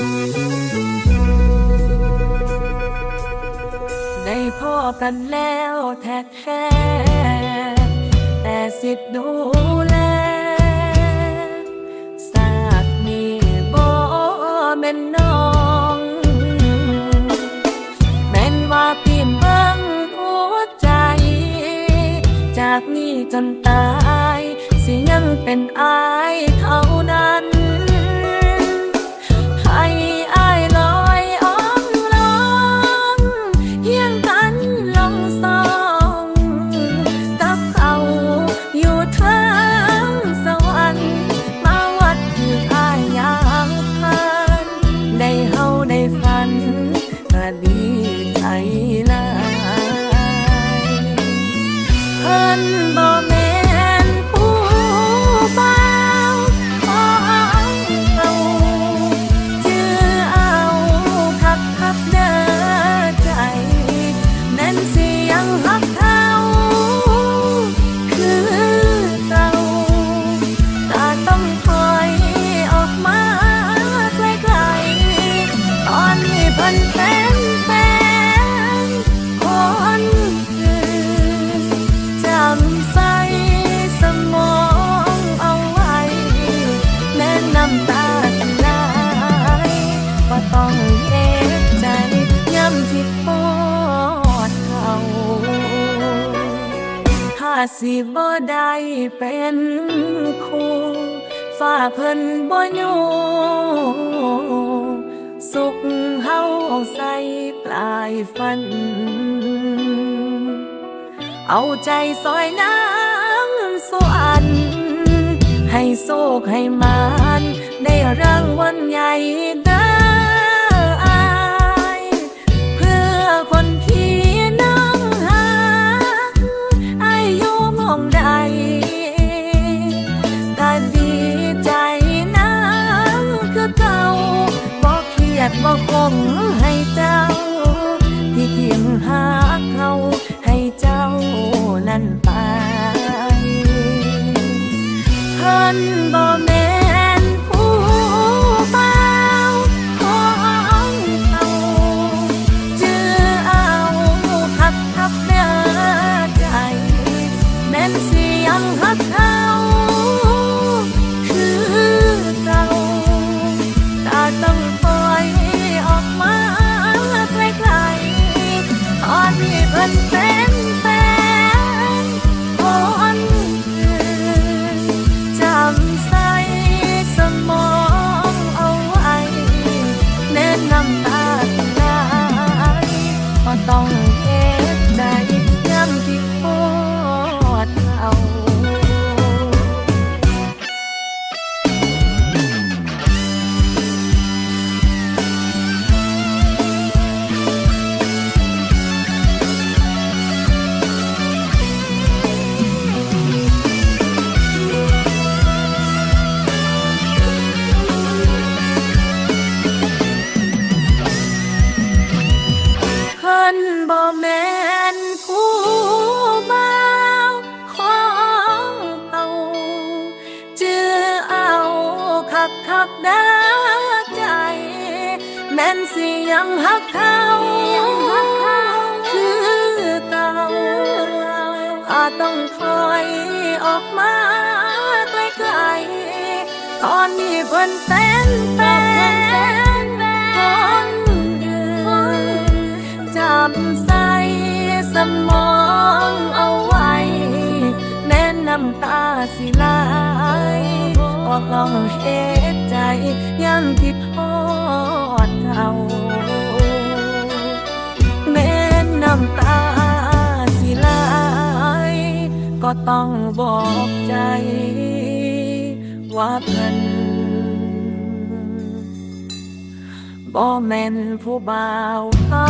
ในพ่อกันแล้วแท้แท้แต่สิทธิ์ดูแลสากมีบ่เม่นน้อง แม่นว่าพี่เบิ้งหัวใจ จากนี้จนตาย สิยังเป็นอายเท่านั้น สิ สิบ่ได้เป็นคู่ฝ้าเพิ่นบ่อยู่สุขเฮาใส่ปลายฟัน เอาใจซอยนางสวรรค์ให้โศกให้มาน ได้รางวัลใหญ่ บ่ครียดบอกคงให้เจ้า ที่เทียมหาเขาให้เจ้านั่นไปเพิ่นบ่ แม่นผู้บ่าวของเขาจือเอาคักคักด้อใจ แม่นสิยังฮักเขาคือเก่าอาจต้องคอยออกมาไกลๆตอนนี้เพิ่นเป็นแฟน ต้องเฮ็ดใจยังคิดทอดเขาแม้น้ำตาสิไหลก็ต้องบอกใจ ว่าเพิ่นบ่แม่นผู้บ่าวเขา